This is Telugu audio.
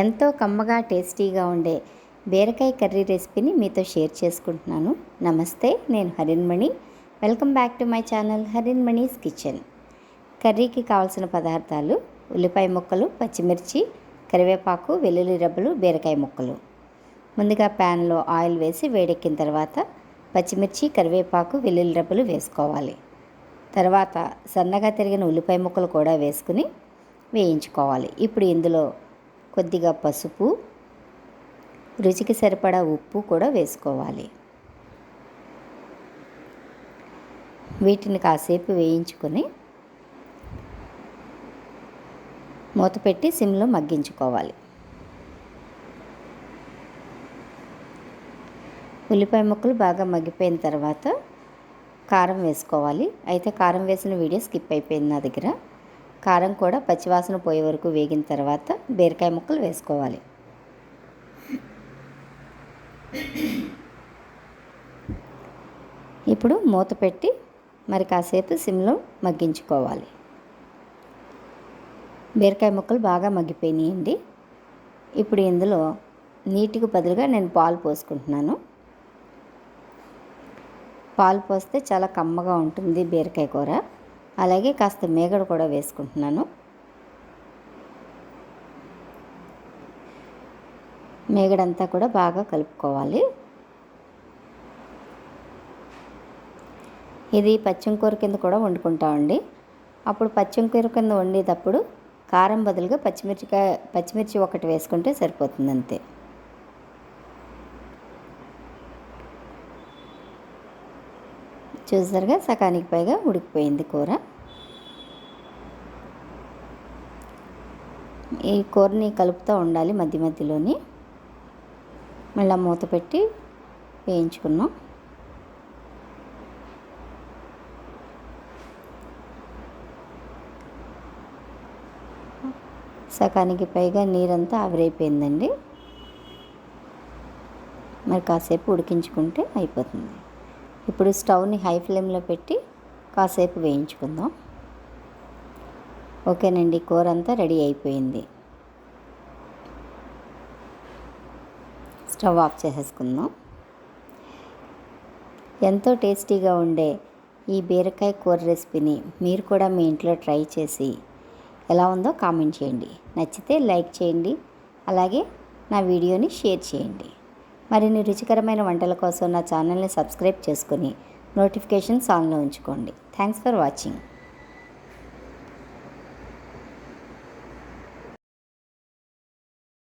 ఎంతో కమ్మగా టేస్టీగా ఉండే బీరకాయ కర్రీ రెసిపీని మీతో షేర్ చేసుకుంటున్నాను. నమస్తే నేను Harinmani welcome back to my channel Harinmani's kitchen. కర్రీకి కావాల్సిన పదార్థాలు ఉల్లిపాయ ముక్కలు పచ్చిమిర్చి కరివేపాకు వెల్లుల్లి రబ్బలు బీరకాయ ముక్కలు. ముందుగా ప్యాన్లో ఆయిల్ వేసి వేడెక్కిన తర్వాత పచ్చిమిర్చి కరివేపాకు వెల్లుల్లి రబ్బలు వేసుకోవాలి. తర్వాత సన్నగా తిరిగిన ఉల్లిపాయ ముక్కలు కూడా వేసుకుని వేయించుకోవాలి. ఇప్పుడు ఇందులో కొద్దిగా పసుపు రుచికి సరిపడా ఉప్పు కూడా వేసుకోవాలి. వీటిని కాసేపు వేయించుకొని మూత పెట్టి సిమ్లో మగ్గించుకోవాలి. ఉల్లిపాయ ముక్కలు బాగా మగ్గిపోయిన తర్వాత కారం వేసుకోవాలి. అయితే కారం వేసిన వీడియో స్కిప్ అయిపోయింది నా దగ్గర. కారం కూడా పచ్చివాసన పోయే వరకు వేగిన తర్వాత బీరకాయ ముక్కలు వేసుకోవాలి. ఇప్పుడు మూత పెట్టి మరి కాసేపు సిమ్లో మగ్గించుకోవాలి. బీరకాయ ముక్కలు బాగా మగ్గిపోయినాయండి. ఇప్పుడు ఇందులో నీటికి బదులుగా నేను పాలు పోసుకుంటున్నాను. పాలు పోస్తే చాలా కమ్మగా ఉంటుంది బీరకాయ కూర. అలాగే కాస్త మేగడ కూడా వేసుకుంటున్నాను. మేగడంతా కూడా బాగా కలుపుకోవాలి. ఇది పచ్చిమికూర కింద కూడా వండుకుంటామండి. అప్పుడు పచ్చిమికూర కింద వండేటప్పుడు కారం బదులుగా పచ్చిమిర్చికాయ పచ్చిమిర్చి ఒకటి వేసుకుంటే సరిపోతుంది అంతే చూసారుగా సకానికి పైగా ఉడికిపోయింది కూర. ఈ కూరని కలుపుతూ ఉండాలి మధ్య మధ్యలోని. మళ్ళీ మూత పెట్టి వేయించుకున్నాం. సకానికి పైగా నీరంతా ఆవిరైపోయిందండి. మరి కాసేపు ఉడికించుకుంటే అయిపోతుంది. ఇప్పుడు స్టవ్ని హై ఫ్లేమ్లో పెట్టి కాసేపు వేయించుకుందాం. ఓకేనండి కూర అంతా రెడీ అయిపోయింది. స్టవ్ ఆఫ్ చేసేసుకుందాం. ఎంతో టేస్టీగా ఉండే ఈ బీరకాయ కూర రెసిపీని మీరు కూడా మీ ఇంట్లో ట్రై చేసి ఎలా ఉందో కామెంట్ చేయండి. నచ్చితే లైక్ చేయండి అలాగే నా వీడియోని షేర్ చేయండి. మరిన్ని రుచికరమైన వంటల కోసం నా ఛానల్ని సబ్స్క్రైబ్ చేసుకుని నోటిఫికేషన్స్ ఆన్లో ఉంచుకోండి. Thanks for watching.